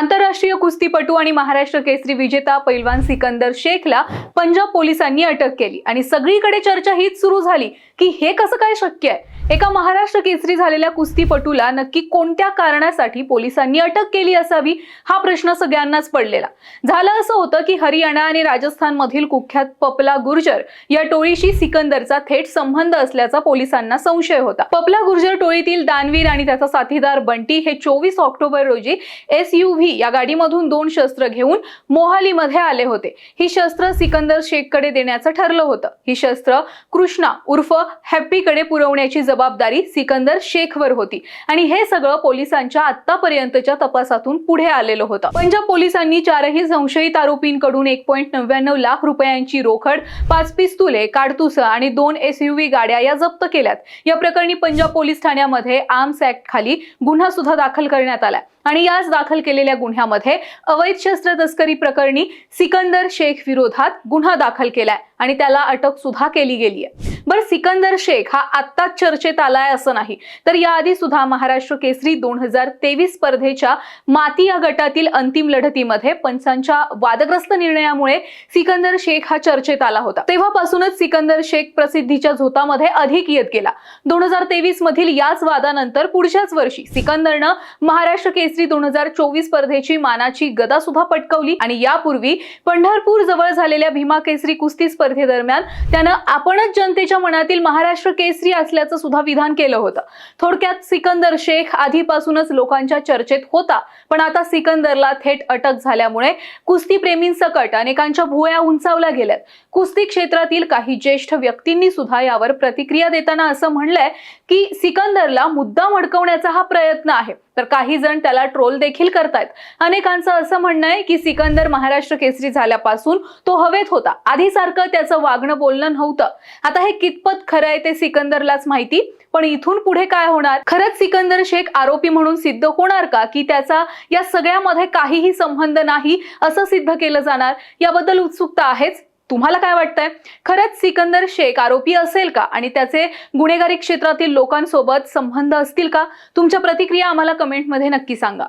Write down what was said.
आंतरराष्ट्रीय कुस्तीपटू आणि महाराष्ट्र केसरी विजेता पैलवान सिकंदर शेखला पंजाब पोलिसांनी अटक केली. आणि सगळीकडे चर्चा हीच सुरू झाली की हे कसं काय शक्य आहे? एका महाराष्ट्र केसरी झालेल्या कुस्तीपटूला नक्की कोणत्या कारणासाठी पोलिसांनी अटक केली असावी हा प्रश्न सगळ्यांनाच पडलेला. झालं असं होतं की हरियाणा आणि राजस्थान मधील कुख्यात पपला गुर्जर या टोळीशी सिकंदरचा थेट संबंध असल्याचा पोलिसांना संशय होता. पपला गुर्जर टोळीतील दानवीर आणि त्याचा साथीदार बंटी हे चोवीस ऑक्टोबर रोजी एस यू व्ही या गाडीमधून दोन शस्त्र घेऊन मोहालीमध्ये आले होते. ही शस्त्र सिकंदर शेखकडे देण्याचं ठरलं होतं. ही शस्त्र कृष्णा उर्फ हॅप्पीकडे पुरवण्याची जबाबदारी जबाबदारी सिकंदर शेखवर होती. आणि हे सगळं पोलिसांच्या आतापर्यंतच्या तपासातून पुढे आलेलं होतं. पंजाब पोलिसांनी चारही संशयित आरोपींकडून एक पॉईंट नव्याण्णव लाख रुपयांची रोखड पाच पिस्तुले काडतुस आणि दोन एसयूव्ही गाड्या या जप्त केल्यात. या प्रकरणी पंजाब पोलीस ठाण्यामध्ये आर्म्स ऍक्ट खाली गुन्हा सुद्धा दाखल करण्यात आला. आणि याच दाखल केलेल्या गुन्ह्यामध्ये अवैध शस्त्र तस्करी प्रकरणी सिकंदर शेख विरोधात गुन्हा दाखल केलाय. आणि त्याला अटक सुद्धा केली गेली आहे बरं सिकंदर शेख हा आत्ताच चर्चेत आलाय असं नाही. तर याआधी सुद्धा महाराष्ट्र केसरी दोन हजार तेवीस स्पर्धेच्या माती या गटातील अंतिम लढतीमध्ये पंचांच्या वादग्रस्त निर्णयामुळे सिकंदर शेख हा चर्चेत आला होता. तेव्हापासूनच सिकंदर शेख प्रसिद्धीच्या झोतामध्ये अधिक येत गेला. दोन हजार तेवीस मधील याच वादानंतर पुढच्याच वर्षी सिकंदरनं महाराष्ट्र केसरी दोन हजार चोवीस स्पर्धेची मानाची गदा सुद्धा पटकवली आणि यापूर्वी पंढरपूर जवळ झालेल्या भीमा केसरी कुस्ती स्पर्धेदरम्यान त्यानं आपणच जनतेच्या मनातील महाराष्ट्र केसरी असल्याचं सुद्धा विधान केलं होतं. थोडक्यात सिकंदर शेख आधीपासूनच लोकांच्या चर्चेत होता पण आता सिकंदरला थेट अटक झाल्यामुळे कुस्ती प्रेमींसकट अनेकांच्या भुवया उंचावल्या गेल्यात. कुस्ती क्षेत्रातील काही ज्येष्ठ व्यक्तींनी सुद्धा यावर प्रतिक्रिया देताना असं म्हणलंय की सिकंदरला मुद्दा अडकवण्याचा हा प्रयत्न आहे. तर काही जण त्याला ट्रोल देखील करतायत. अनेकांचं असं म्हणणं आहे की सिकंदर महाराष्ट्र केसरी झाल्यापासून तो हवेत होता. आधीसारखं त्याचं वागणं बोलणं नव्हतं. आता हे कितपत खरं आहे ते सिकंदरलाच माहिती. पण इथून पुढे काय होणार? खरंच सिकंदर शेख आरोपी म्हणून सिद्ध होणार का? की त्याचा या सगळ्यामध्ये काहीही संबंध नाही असं सिद्ध केलं जाणार? याबद्दल उत्सुकता आहेच? तुम्हाला काय वाटतंय? खरंच सिकंदर शेख आरोपी असेल का? आणि त्याचे गुन्हेगारी क्षेत्रातील लोकांसोबत संबंध असतील का? तुमच्या प्रतिक्रिया आम्हाला कमेंटमध्ये नक्की सांगा.